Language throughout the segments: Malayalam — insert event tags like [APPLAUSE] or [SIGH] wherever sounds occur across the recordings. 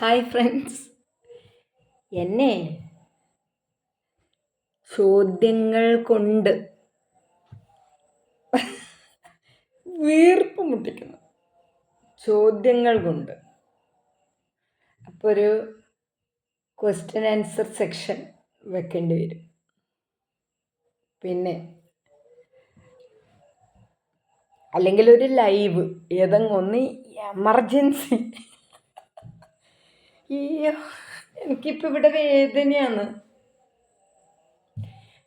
ഹായ് ഫ്രണ്ട്സ് എന്നെ ചോദ്യങ്ങൾ കൊണ്ട് വീർപ്പ് മുട്ടിക്കുന്നു. ചോദ്യങ്ങൾ കൊണ്ട് അപ്പോൾ ഒരു ക്വസ്റ്റ്യൻ ആൻസർ സെക്ഷൻ വെക്കേണ്ടി വരും. പിന്നെ അല്ലെങ്കിൽ ഒരു ലൈവ് ഏതെങ്കിലും ഒന്ന് എമർജൻസി അയ്യോ എനിക്കിപ്പോൾ ഇവിടെ വേദനയാണ്.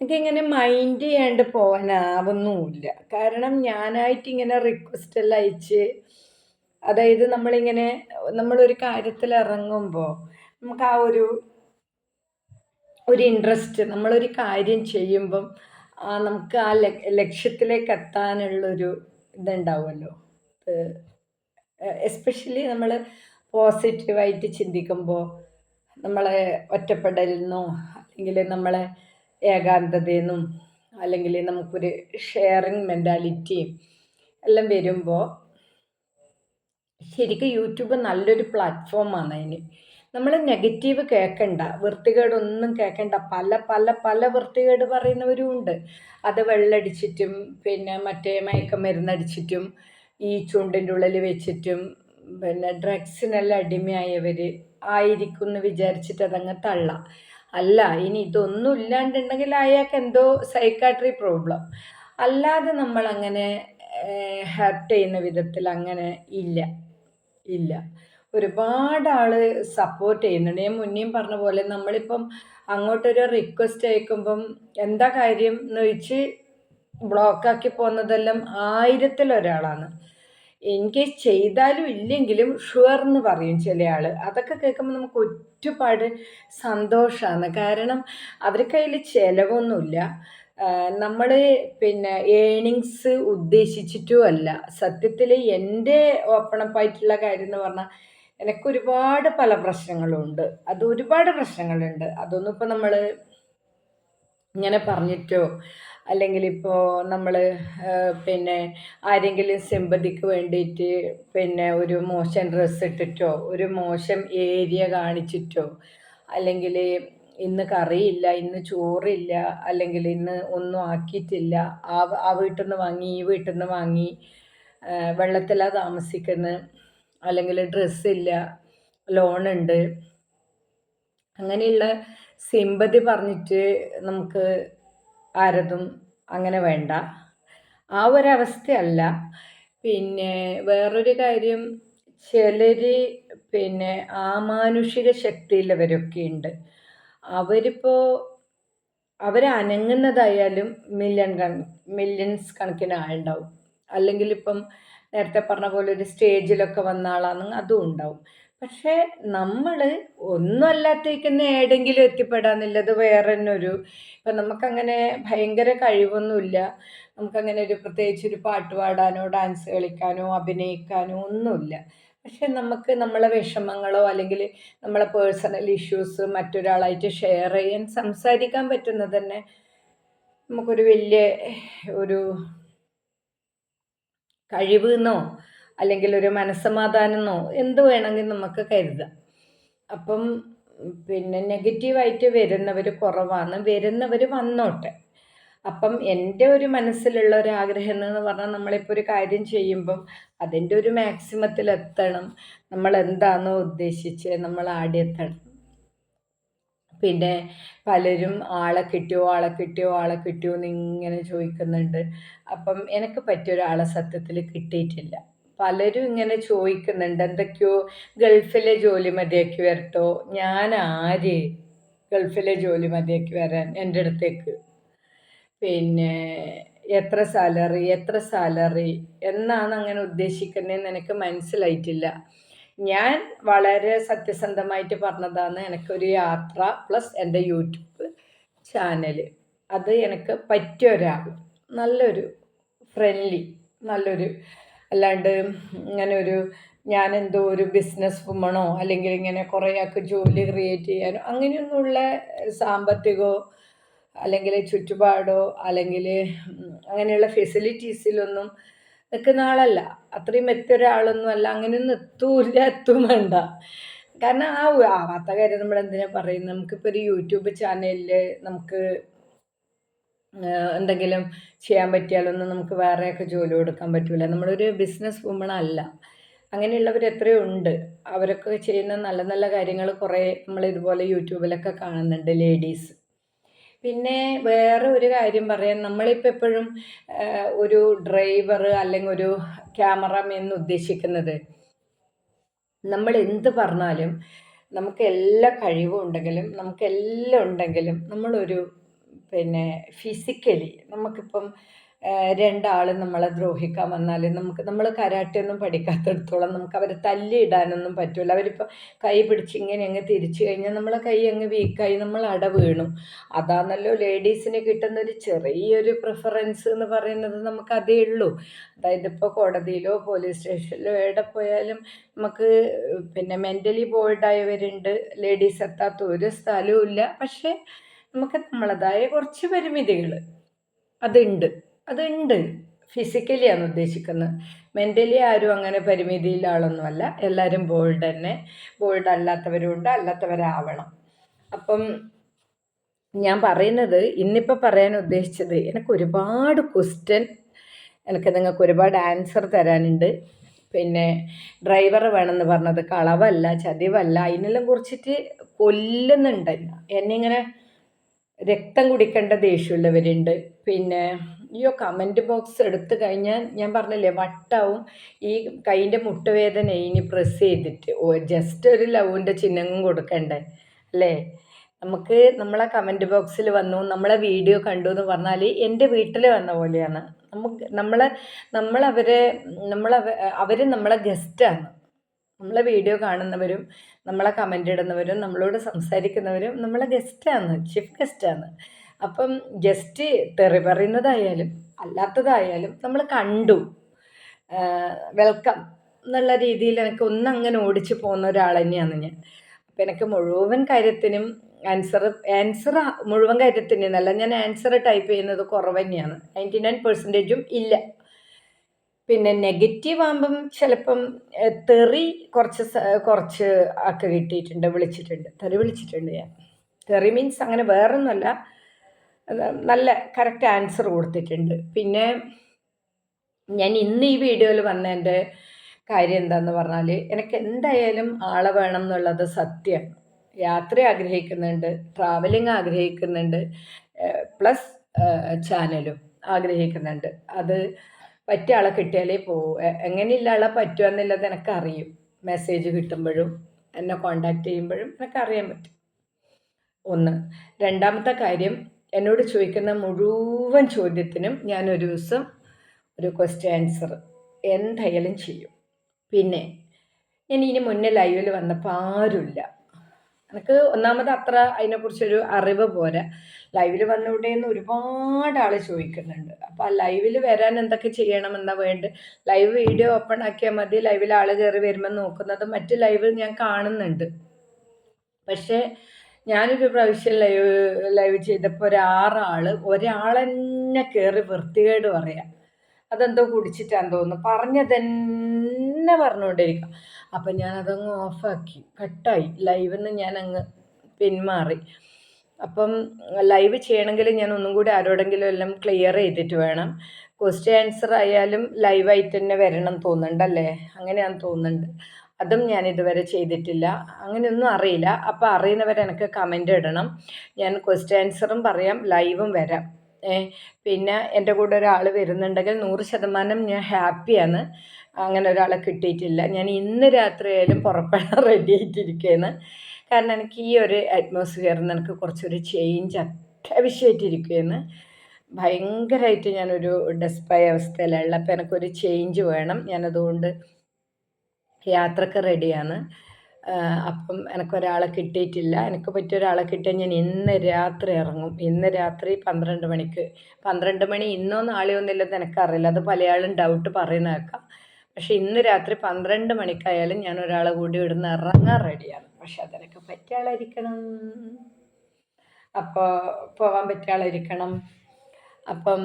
എനിക്കിങ്ങനെ മൈൻഡ് ചെയ്യാണ്ട് പോകാനാവുന്നുമില്ല. കാരണം ഞാനായിട്ട് ഇങ്ങനെ റിക്വസ്റ്റ് എല്ലാം അയച്ച് അതായത് നമ്മളിങ്ങനെ നമ്മളൊരു കാര്യത്തിൽ ഇറങ്ങുമ്പോൾ നമുക്ക് ആ ഒരു ഒരു ഇൻട്രസ്റ്റ് നമ്മളൊരു കാര്യം ചെയ്യുമ്പം നമുക്ക് ആ ലക്ഷ്യത്തിലേക്ക് എത്താനുള്ളൊരു ഇതുണ്ടാവുമല്ലോ. എസ്പെഷ്യലി നമ്മൾ പോസിറ്റീവായിട്ട് ചിന്തിക്കുമ്പോൾ നമ്മളെ ഒറ്റപ്പെടലിൽ നിന്നോ അല്ലെങ്കിൽ നമ്മളെ ഏകാന്തതയിൽ നിന്നും അല്ലെങ്കിൽ നമുക്കൊരു ഷെയറിങ് മെന്റാലിറ്റിയും എല്ലാം വരുമ്പോൾ ശരിക്കും യൂട്യൂബ് നല്ലൊരു പ്ലാറ്റ്ഫോമാണ് അതിന്. നമ്മൾ നെഗറ്റീവ് കേൾക്കണ്ട വൃത്തികേടൊന്നും കേൾക്കണ്ട പല പല പല വൃത്തികേട് പറയുന്നവരും ഉണ്ട്. അത് വെള്ളടിച്ചിട്ടും പിന്നെ മറ്റേ മയക്കമരുന്നടിച്ചിട്ടും ഈ ചുണ്ടിന്റെ ഉള്ളിൽ വെച്ചിട്ടും പിന്നെ ഡ്രഗ്സിനെല്ലാം അടിമയായവർ ആയിരിക്കും എന്ന് വിചാരിച്ചിട്ട് അതങ്ങ് തള്ള. അല്ല ഇനി ഇതൊന്നും ഇല്ലാണ്ടുണ്ടെങ്കിൽ അയാൾക്ക് എന്തോ സൈക്കാട്രി പ്രോബ്ലം അല്ലാതെ നമ്മളങ്ങനെ ഹെർട്ട് ചെയ്യുന്ന വിധത്തിൽ അങ്ങനെ ഇല്ല. ഇല്ല. ഒരുപാട് ആൾ സപ്പോർട്ട് ചെയ്യുന്നുണ്ട്. ഞാൻ മുന്നേയും പറഞ്ഞ പോലെ നമ്മളിപ്പം അങ്ങോട്ടൊരു റിക്വസ്റ്റ് അയക്കുമ്പം എന്താ കാര്യം എന്ന് വെച്ച് ബ്ലോക്കാക്കി പോകുന്നതെല്ലാം ആയിരത്തിലൊരാളാണ്. എനിക്ക് ചെയ്താലും ഇല്ലെങ്കിലും ഷുവർ എന്ന് പറയും ചില ആൾ അതൊക്കെ കേൾക്കുമ്പോൾ നമുക്ക് ഒരുപാട് സന്തോഷമാണ് കാരണം അവർക്ക് കയ്യിൽ ചിലവൊന്നുമില്ല. നമ്മൾ പിന്നെ ഏണിങ്സ് ഉദ്ദേശിച്ചിട്ടും അല്ല. സത്യത്തിൽ എന്റെ ഓപ്പണപ്പായിട്ടുള്ള കാര്യം എന്ന് പറഞ്ഞാൽ എനിക്ക് ഒരുപാട് പല പ്രശ്നങ്ങളുണ്ട്. അത് ഒരുപാട് പ്രശ്നങ്ങളുണ്ട്. അതൊന്നും ഇപ്പോൾ നമ്മൾ ഇങ്ങനെ പറഞ്ഞിട്ടോ അല്ലെങ്കിൽ ഇപ്പോൾ നമ്മൾ പിന്നെ ആരെങ്കിലും സിമ്പതിക്ക് വേണ്ടിയിട്ട് പിന്നെ ഒരു മോശം ഡ്രസ്സ് ഇട്ടിട്ടോ ഒരു മോശം ഏരിയ കാണിച്ചിട്ടോ അല്ലെങ്കിൽ ഇന്ന് കറിയില്ല ഇന്ന് ചോറില്ല അല്ലെങ്കിൽ ഇന്ന് ഒന്നും ആക്കിയിട്ടില്ല ആ ആ വീട്ടിൽ നിന്ന് വാങ്ങി ഈ വീട്ടിൽ നിന്ന് വാങ്ങി വെള്ളത്തിലാണ് താമസിക്കുന്നത് അല്ലെങ്കിൽ ഡ്രസ്സില്ല ലോണുണ്ട്. അങ്ങനെയുള്ള സിമ്പതി പറഞ്ഞിട്ട് നമുക്ക് ആരതും അങ്ങനെ വേണ്ട. ആ ഒരവസ്ഥയല്ല. പിന്നെ വേറൊരു കാര്യം ചിലർ പിന്നെ ആമാനുഷിക ശക്തിയുള്ളവരൊക്കെ ഉണ്ട്. അവരിപ്പോൾ അവരനങ്ങുന്നതായാലും മില്യൺ കൺ മില്യൺസ് കണക്കിന് ആളുണ്ടാവും. അല്ലെങ്കിൽ ഇപ്പം നേരത്തെ പറഞ്ഞ പോലെ ഒരു സ്റ്റേജിലൊക്കെ വന്ന ആളാണെങ്കിൽ അതും ഉണ്ടാവും. പക്ഷേ നമ്മൾ ഒന്നും അല്ലാത്തേക്കുന്ന ഏടെങ്കിലും എത്തിപ്പെടാന്നുള്ളത് വേറെ തന്നെ ഒരു ഇപ്പം നമുക്കങ്ങനെ ഭയങ്കര കഴിവൊന്നുമില്ല. നമുക്കങ്ങനെ ഒരു പ്രത്യേകിച്ച് ഒരു പാട്ട് പാടാനോ ഡാൻസ് കളിക്കാനോ അഭിനയിക്കാനോ ഒന്നുമില്ല. പക്ഷെ നമുക്ക് നമ്മളെ വിഷമങ്ങളോ അല്ലെങ്കിൽ നമ്മളെ പേഴ്സണൽ ഇഷ്യൂസ് മറ്റൊരാളായിട്ട് ഷെയർ ചെയ്യാൻ സംസാരിക്കാൻ പറ്റുന്നത് തന്നെ നമുക്കൊരു വലിയ ഒരു കഴിവ് എന്നോ അല്ലെങ്കിൽ ഒരു മനസ്സമാധാനമെന്നോ എന്ത് വേണമെങ്കിൽ നമുക്ക് കരുതാം. അപ്പം പിന്നെ നെഗറ്റീവായിട്ട് വരുന്നവർ കുറവാണ്. വരുന്നവർ വന്നോട്ടെ. അപ്പം എന്റെ ഒരു മനസ്സിലുള്ള ഒരു ആഗ്രഹം എന്ന് പറഞ്ഞാൽ നമ്മളിപ്പോൾ ഒരു കാര്യം ചെയ്യുമ്പം അതിന്റെ ഒരു മാക്സിമത്തിൽ എത്തണം. നമ്മൾ എന്താണോ ഉദ്ദേശിച്ച് നമ്മൾ ആടിയെത്തണം പിന്നെ പലരും ആളെ കിട്ടിയോ ആളെ കിട്ടിയോ ആളെ കിട്ടിയോ എന്ന് ഇങ്ങനെ ചോദിക്കുന്നുണ്ട്. അപ്പം എനിക്ക് പറ്റിയ ഒരാളെ സത്യത്തിൽ കിട്ടിയിട്ടില്ല. പലരും ഇങ്ങനെ ചോദിക്കുന്നുണ്ട് എന്തൊക്കെയോ ഗൾഫിലെ ജോലി മതിയാക്കി വരട്ടോ? ഞാൻ ആര് ഗൾഫിലെ ജോലി മതിയാക്കി വരാൻ എന്റെ അടുത്തേക്ക്? പിന്നെ എത്ര സാലറി എത്ര സാലറി എന്നാണ് അങ്ങനെ ഉദ്ദേശിക്കുന്നതെന്ന് എനിക്ക് മനസ്സിലായിട്ടില്ല. ഞാൻ വളരെ സത്യസന്ധമായിട്ട് പറഞ്ഞതാണ് എനിക്കൊരു യാത്ര പ്ലസ് എന്റെ യൂട്യൂബ് ചാനൽ അത് എനിക്ക് പറ്റിയ ഒരാൾ നല്ലൊരു ഫ്രണ്ട്ലി നല്ലൊരു അല്ലാണ്ട് ഇങ്ങനെ ഒരു ഞാൻ എന്തോ ഒരു ബിസിനസ് വുമണോ അല്ലെങ്കിൽ ഇങ്ങനെ കുറേ ആൾക്ക് ജോലി ക്രിയേറ്റ് ചെയ്യാനോ അങ്ങനെയൊന്നുമുള്ള സാമ്പത്തികമോ അല്ലെങ്കിൽ ചുറ്റുപാടോ അല്ലെങ്കിൽ അങ്ങനെയുള്ള ഫെസിലിറ്റീസിലൊന്നും നിൽക്കുന്ന ആളല്ല. അത്രയും എത്തിയ ഒരാളൊന്നും അല്ല. അങ്ങനെയൊന്നും എത്തൂല്ല എത്തും വേണ്ട. കാരണം ആ ആവാത്ത കാര്യം നമ്മൾ എന്തിനാ പറയുന്നത് നമുക്കിപ്പോൾ ഒരു യൂട്യൂബ് ചാനലിൽ നമുക്ക് എന്തെങ്കിലും ചെയ്യാൻ പറ്റിയാലൊന്നും നമുക്ക് വേറെയൊക്കെ ജോലി കൊടുക്കാൻ പറ്റില്ല നമ്മളൊരു ബിസിനസ് വുമൺ അല്ല. അങ്ങനെയുള്ളവർ എത്രയോ ഉണ്ട്. അവരൊക്കെ ചെയ്യുന്ന നല്ല നല്ല കാര്യങ്ങൾ കുറേ നമ്മൾ ഇതുപോലെ യൂട്യൂബിലൊക്കെ കാണുന്നുണ്ട് ലേഡീസ് പിന്നെ വേറെ ഒരു കാര്യം പറയാൻ നമ്മളിപ്പോൾ എപ്പോഴും ഒരു ഡ്രൈവർ അല്ലെങ്കിൽ ഒരു ക്യാമറമാൻ എന്ന് ഉദ്ദേശിക്കുന്നത് നമ്മൾ എന്ത് പറഞ്ഞാലും നമുക്ക് എല്ലാ കഴിവും ഉണ്ടെങ്കിലും നമുക്ക് എല്ലാം ഉണ്ടെങ്കിലും നമ്മളൊരു പിന്നെ ഫിസിക്കലി നമുക്കിപ്പം രണ്ടാൾ നമ്മളെ ദ്രോഹിക്കാൻ വന്നാൽ നമുക്ക് നമ്മൾ കരാട്ടയൊന്നും പഠിക്കാത്തടത്തോളം നമുക്ക് അവരെ തല്ലിയിടാനൊന്നും പറ്റില്ല അവരിപ്പോൾ കൈ പിടിച്ച് ഇങ്ങനെ അങ്ങ് തിരിച്ചു കഴിഞ്ഞാൽ നമ്മളെ കൈ അങ്ങ് വീക്കായി നമ്മൾ അട വീണു. അതാണല്ലോ ലേഡീസിന് കിട്ടുന്ന ഒരു ചെറിയൊരു പ്രിഫറൻസ് എന്ന് പറയുന്നത് നമുക്ക് അതേ ഉള്ളൂ. അതായത് ഇപ്പോൾ കോടതിയിലോ പോലീസ് സ്റ്റേഷനിലോ എവിടെ പോയാലും നമുക്ക് പിന്നെ മെന്റലി ബോൾഡായവരുണ്ട് ലേഡീസ് എത്താത്ത ഒരു സ്ഥലവും ഇല്ല. പക്ഷേ നമുക്ക് നമ്മളതായ കുറച്ച് പരിമിതികൾ അതുണ്ട്. അതുണ്ട്. ഫിസിക്കലിയാണ് ഉദ്ദേശിക്കുന്നത്. മെന്റലി ആരും അങ്ങനെ പരിമിതിയിലാളൊന്നുമല്ല എല്ലാവരും ബോൾഡ് തന്നെ. ബോൾഡ് അല്ലാത്തവരുണ്ട്. അല്ലാത്തവരാവണം. അപ്പം ഞാൻ പറയുന്നത് ഇന്നിപ്പോൾ പറയാൻ ഉദ്ദേശിച്ചത് എനിക്ക് ഒരുപാട് ക്വസ്റ്റ്യൻ എനിക്ക് നിങ്ങൾക്ക് ഒരുപാട് ആൻസർ തരാനുണ്ട്. പിന്നെ ഡ്രൈവർ വേണമെന്ന് പറഞ്ഞത് കളവല്ല ചതിവല്ല അതിനെല്ലാം കുറിച്ചിട്ട് കൊല്ലുന്നുണ്ട്. എന്നെ ഇങ്ങനെ രക്തം കുടിക്കേണ്ട ദേഷ്യമുള്ളവരുണ്ട്. പിന്നെ അയ്യോ കമന്റ് ബോക്സ് എടുത്തു കഴിഞ്ഞാൽ ഞാൻ പറഞ്ഞില്ലേ വട്ടാവും ഈ കൈന്റെ മുട്ടുവേദന ഇനി പ്രസ് ചെയ്തിട്ട്. ജസ്റ്റ് ഒരു ലവിന്റെ ചിഹ്നവും കൊടുക്കണ്ടേ? അല്ലേ? നമുക്ക് നമ്മളെ കമന്റ് ബോക്സിൽ വന്നു നമ്മളെ വീഡിയോ കണ്ടു എന്ന് പറഞ്ഞാൽ എന്റെ വീട്ടിൽ വന്ന പോലെയാണ്. നമുക്ക് നമ്മളെ നമ്മളവരെ നമ്മളെ അവർ നമ്മളെ ഗസ്റ്റാണ് നമ്മളെ വീഡിയോ കാണുന്നവരും നമ്മളെ കമന്റ് ഇടുന്നവരും നമ്മളോട് സംസാരിക്കുന്നവരും നമ്മളെ ഗസ്റ്റാണ് ചീഫ് ഗസ്റ്റാണ് അപ്പം ജസ്റ്റ് തെറി പറയുന്നതായാലും അല്ലാത്തതായാലും നമ്മൾ കണ്ടു. വെൽക്കം എന്നുള്ള രീതിയിൽ എനിക്ക് ഒന്നങ്ങനെ ഓടിച്ചു പോകുന്ന ഒരാൾ തന്നെയാണ് ഞാൻ. അപ്പം എനിക്ക് മുഴുവൻ കാര്യത്തിനും ആൻസർ ആൻസർ മുഴുവൻ കാര്യത്തിനല്ല ഞാൻ ആൻസർ ടൈപ്പ് ചെയ്യുന്നത് കുറവ് തന്നെയാണ്. നയന്റി നയൻ പെർസെന്റേജും ഇല്ല. പിന്നെ നെഗറ്റീവ് ആകുമ്പം ചിലപ്പം തെറി കുറച്ച് കുറച്ച് ആക്കി കിട്ടിയിട്ടുണ്ട് വിളിച്ചിട്ടുണ്ട്. തെറി വിളിച്ചിട്ടുണ്ട് ഞാൻ. തെറി മീൻസ് അങ്ങനെ വേറൊന്നുമല്ല. നല്ല കറക്റ്റ് ആൻസർ കൊടുത്തിട്ടുണ്ട്. പിന്നെ ഞാൻ ഇന്ന് ഈ വീഡിയോയിൽ വന്നതിന്റെ കാര്യം എന്താണെന്ന് പറഞ്ഞാൽ എനിക്ക് എന്തായാലും ആളെ വേണം എന്നുള്ളത് സത്യം. യാത്ര ആഗ്രഹിക്കുന്നുണ്ട് ട്രാവലിംഗ് ആഗ്രഹിക്കുന്നുണ്ട് പ്ലസ് ചാനലും ആഗ്രഹിക്കുന്നുണ്ട്. അത് പറ്റിയ ആളെ കിട്ടിയാലേ പോകൂ എങ്ങനെയുള്ള ആളെ പറ്റുമെന്നുള്ളത് എനിക്കറിയും. മെസ്സേജ് കിട്ടുമ്പോഴും എന്നെ കോണ്ടാക്ട് ചെയ്യുമ്പോഴും എനിക്കറിയാൻ പറ്റും. ഒന്ന് രണ്ടാമത്തെ കാര്യം എന്നോട് ചോദിക്കുന്ന മുഴുവൻ ചോദ്യത്തിനും ഞാൻ ഒരു ദിവസം ഒരു ക്വസ്റ്റ്യൻ ആൻസർ എന്തായാലും ചെയ്യും. പിന്നെ ഞാൻ ഇനി മുന്നേ ലൈവിൽ വന്നപ്പോൾ ആരുമില്ല. എനിക്ക് ഒന്നാമത് അത്ര അതിനെക്കുറിച്ചൊരു അറിവ് പോരാ. ലൈവിൽ വന്നുകൂടെയെന്ന് ഒരുപാട് ആൾ ചോദിക്കുന്നുണ്ട് അപ്പോൾ ആ ലൈവിൽ വരാൻ എന്തൊക്കെ ചെയ്യണം എന്നാ വേണ്ട ലൈവ് വീഡിയോ ഓപ്പൺ ആക്കിയാൽ മതി. ലൈവിൽ ആൾ കയറി വരുമ്പോൾ നോക്കുന്നത് മറ്റ് ലൈവ് ഞാൻ കാണുന്നുണ്ട്. പക്ഷേ ഞാനൊരു പ്രാവശ്യം ലൈവ് ലൈവ് ചെയ്തപ്പോൾ ഒരാറാൾ ഒരാളെന്നെ കയറി വൃത്തികേട് പറയാം. അതെന്തോ കുടിച്ചിട്ടാന്ന് തോന്നുന്നു. പറഞ്ഞത് തന്നെ പറഞ്ഞുകൊണ്ടിരിക്കാം. അപ്പം ഞാനതങ്ങ് ഓഫാക്കി. കട്ടായി. ലൈവിൽ നിന്ന് ഞാൻ അങ്ങ് പിന്മാറി. അപ്പം ലൈവ് ചെയ്യണമെങ്കിൽ ഞാൻ ഒന്നും കൂടി ആരോടെങ്കിലും എല്ലാം ക്ലിയർ ചെയ്തിട്ട് വേണം. ക്വസ്റ്റ്യൻ ആൻസർ ആയാലും ലൈവായിട്ട് തന്നെ വരണം തോന്നുന്നുണ്ടല്ലേ അങ്ങനെയാണെന്ന് തോന്നുന്നുണ്ട്. അതും ഞാൻ ഇതുവരെ ചെയ്തിട്ടില്ല. അങ്ങനെയൊന്നും അറിയില്ല. അപ്പോൾ അറിയുന്നവർ എനിക്ക് കമന്റ് ഇടണം. ഞാൻ ക്വസ്റ്റ്യൻ ആൻസറും പറയാം. ലൈവും വരാം. പിന്നെ എന്റെ കൂടെ ഒരാൾ വരുന്നുണ്ടെങ്കിൽ നൂറ് ശതമാനം ഞാൻ ഹാപ്പിയാണ്. അങ്ങനെ ഒരാളെ കിട്ടിയിട്ടില്ല. ഞാൻ ഇന്ന് രാത്രിയായാലും പുറപ്പെടാൻ [LAUGHS] റെഡി ആയിട്ടിരിക്കുകയാണ്. കാരണം എനിക്ക് ഈ ഒരു അറ്റ്മോസ്ഫിയറിൽ നിന്ന് എനിക്ക് കുറച്ചൊരു ചേഞ്ച് അത്യാവശ്യമായിട്ടിരിക്കുകയാണ്. ഭയങ്കരമായിട്ട് ഞാനൊരു ഡെസ്പായ അവസ്ഥയിലുള്ള അപ്പോൾ എനിക്കൊരു ചേഞ്ച് വേണം. ഞാനതുകൊണ്ട് യാത്രയ്ക്ക് റെഡിയാണ് അപ്പം എനിക്കൊരാളെ കിട്ടിയിട്ടില്ല. എനിക്ക് പറ്റിയ ഒരാളെ കിട്ടിയാൽ ഞാൻ ഇന്ന് രാത്രി ഇറങ്ങും ഇന്ന് രാത്രി പന്ത്രണ്ട് മണിക്ക്. പന്ത്രണ്ട് മണി ഇന്നോ നാളെയോ ഒന്നുമില്ലെന്ന് എനിക്കറിയില്ല. അത് പല ആളും ഡൗട്ട് പറയുന്ന കേൾക്കാം. പക്ഷെ ഇന്ന് രാത്രി പന്ത്രണ്ട് മണിക്കായാലും ഞാൻ ഒരാളെ കൂടി ഇവിടുന്ന് ഇറങ്ങാൻ റെഡിയാണ് പക്ഷെ അതെനിക്ക് പറ്റിയ ആളായിരിക്കണം. അപ്പോൾ പോകാൻ പറ്റിയ ആളായിരിക്കണം. അപ്പം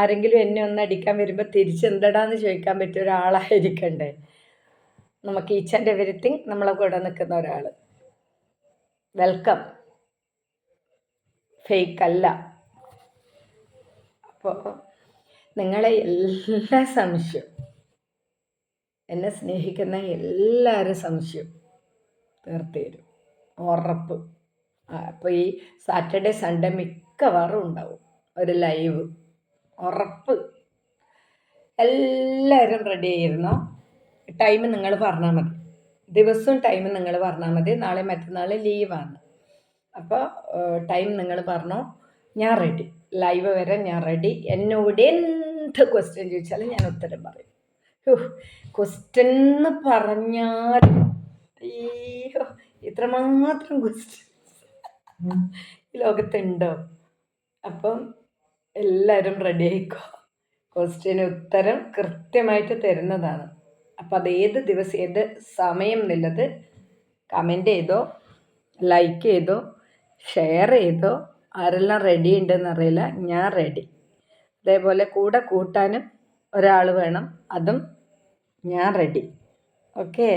ആരെങ്കിലും എന്നെ ഒന്ന് അടിക്കാൻ വരുമ്പോൾ തിരിച്ചെന്തടാന്ന് ചോദിക്കാൻ പറ്റിയ ഒരാളായിരിക്കണ്ടേ? നമുക്ക് ഈച്ച് ആൻഡ് എവരിത്തിങ് നമ്മളെ കൂടെ നിൽക്കുന്ന ഒരാൾ വെൽക്കം ഫേക്ക് അല്ല. അപ്പോൾ നിങ്ങളെ എല്ലാ സംശയം എന്നെ സ്നേഹിക്കുന്ന എല്ലാവരും സംശയം തീർത്ത് തരും. ഉറപ്പ്. അപ്പോൾ ഈ സാറ്റർഡേ സൺഡേ മിക്കവാറും ഉണ്ടാവും ഒരു ലൈവ് ഉറപ്പ്. എല്ലാവരും റെഡി ആയിരുന്നോ? ടൈം നിങ്ങൾ പറഞ്ഞാൽ മതി. ദിവസവും ടൈം നിങ്ങൾ പറഞ്ഞാൽ മതി. നാളെ മറ്റന്നാൾ ലീവാണ് അപ്പോൾ ടൈം നിങ്ങൾ പറഞ്ഞോ. ഞാൻ റെഡി ലൈവ് വരെ ഞാൻ റെഡി എന്നോട് എന്ത് ക്വസ്റ്റ്യൻ ചോദിച്ചാലും ഞാൻ ഉത്തരം പറയും. ക്വസ്റ്റ്യൻ എന്ന് പറഞ്ഞാൽ അയ്യോ ഇത്രമാത്രം ക്വസ്റ്റ്യൻ ഈ ലോകത്തുണ്ടോ? അപ്പം എല്ലാവരും റെഡി ആയിക്കോ. ക്വസ്റ്റ്യന് ഉത്തരം കൃത്യമായിട്ട് തരുന്നതാണ്. അപ്പം അത് ഏത് ദിവസം ഏത് സമയം എന്നുള്ളത് കമന്റ് ചെയ്തോ ലൈക്ക് ചെയ്തോ ഷെയർ ചെയ്തോ ആരെല്ലാം റെഡി ഉണ്ടെന്ന് അറിയില്ല ഞാൻ റെഡി അതേപോലെ കൂടെ കൂട്ടാനും ഒരാൾ വേണം അതും ഞാൻ റെഡി ഓക്കേ